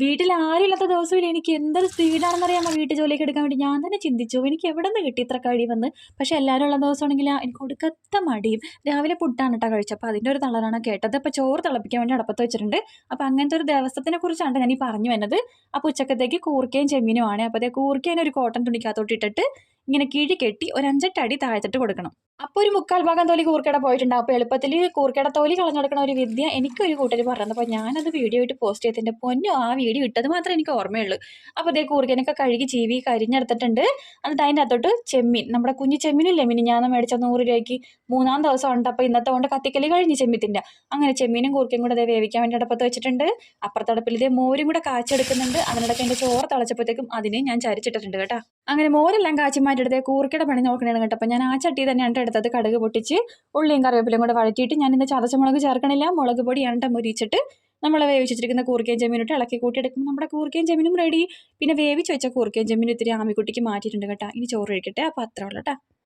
വീട്ടിൽ ആരും ഇല്ലാത്ത ദിവസമില്ല. എനിക്ക് എന്തൊരു സ്പീഡാണെന്നറിയാമോ വീട്ടു ജോലിയൊക്കെ എടുക്കാൻ വേണ്ടി. ഞാൻ തന്നെ ചിന്തിച്ചു എനിക്ക് എവിടെ നിന്ന് കിട്ടി ഇത്ര കഴി വന്ന്. പക്ഷേ എല്ലാവരും ഉള്ള ദിവസമാണെങ്കിൽ എനിക്ക് ഒടുക്കത്ത മടിയും. രാവിലെ പുട്ടാണ് കേട്ടോ കഴിച്ചത്. അപ്പോൾ അതിന്റെ ഒരു തളരാണ് കേട്ടത്. അപ്പോൾ ചോറ് തിളപ്പിക്കാൻ വേണ്ടി അടപ്പത്ത് വെച്ചിട്ടുണ്ട്. അപ്പോൾ അങ്ങനത്തെ ഒരു ദിവസത്തിനെ കുറിച്ചാണ് ഞാൻ ഈ പറഞ്ഞു വന്നത് അപ്പോൾ ഉച്ചക്കത്തേക്ക് കൂർക്കയും ചെമ്മീനുമാണ്. അപ്പോൾ അതേ കൂർക്കേനെ ഒരു കോട്ടൺ തുണിക്കകത്തോട്ട് ഇട്ടിട്ട് ഇങ്ങനെ കിഴി കെട്ടി ഒരു അഞ്ചെട്ട് അടി താഴ്ത്തിട്ട് കൊടുക്കണം. അപ്പോൾ ഒരു മുക്കാൽ ഭാഗം തോലി കൂർക്കട പോയിട്ടുണ്ട്. അപ്പോൾ എളുപ്പത്തിൽ കൂർക്കട തോലി കളഞ്ഞെടുക്കണ ഒരു വിദ്യ എനിക്കൊരു കൂട്ടർ പറഞ്ഞു അപ്പോൾ ഞാനത് വീഡിയോ ആയിട്ട് പോസ്റ്റ് ചെയ്തതിന്റെ പൊന്നോ ആ വീഡിയോ ഇട്ടത് മാത്രമേ എനിക്ക് ഓർമ്മയുള്ളൂ. അപ്പോൾ അതേ കൂർക്കനൊക്കെ കഴുകി ചീവി കരിഞ്ഞെടുത്തിട്ടുണ്ട്. എന്നിട്ട് അതിന്റെ അകത്തോട്ട് ചെമ്മീൻ. നമ്മുടെ കുഞ്ഞു ചെമ്മീനും മീൻ ഞാൻ മേടിച്ച നൂറ് രൂപയ്ക്ക് മൂന്നാം ദിവസം ഉണ്ട് അപ്പോൾ ഇന്നത്തെ കൊണ്ട് കത്തിക്കലി കഴിഞ്ഞ് ചെമ്മീത്തിന്റെ. അങ്ങനെ ചെമ്മീനും കൂർക്കയും കൂടെ അതേ വേവിക്കാൻ വേണ്ടി അടുപ്പത്ത് വെച്ചിട്ടുണ്ട്. അപ്പുറത്തടപ്പിൽ ഇതേ മോരും കൂടെ കാച്ചെടുക്കുന്നുണ്ട്. അതിനിടയ്ക്ക് എന്റെ ചോറ് തിളച്ചപ്പോഴത്തേക്കും അതിനെ ഞാൻ ചരിച്ചിട്ടിട്ടുണ്ട് കേട്ടോ. അങ്ങനെ മോരെല്ലാം കാച്ചി മാറ്റിയെടുത്ത് കൂർക്കയുടെ പണി നോക്കണേണ് കേട്ടോ ഞാൻ ആ ചട്ടി തന്നെയാണ് എടുത്തത് കടുക് പൊട്ടിച്ച് ഉള്ളിയും കറിവേപ്പിലയും കൂടെ വഴറ്റിയിട്ട് ഞാൻ ഇന്ന് ചതച്ചമുളക് ചേർക്കണില്ല. മുളക് ട്ടോ മുരിച്ചിട്ട് നമ്മൾ വേവിച്ചിരിക്കുന്ന കൂർക്കയും ചെമ്മീനിട്ട് ഇളക്കി കൂട്ടിയെടുക്കുമ്പോൾ നമ്മുടെ കൂർക്കയും ചെമ്മീനും റെഡി പിന്നെ വേവിച്ച് വെച്ച കൂർക്കയും ചെമ്മീനും ഇത്തിരി ആമിക്കുട്ടിക്ക് മാറ്റിയിട്ടുണ്ട് കേട്ടോ. ഇനി ചോറ് കഴിക്കട്ടെ? അപ്പോൾ അത്ര ഉള്ളൂ കേട്ടോ.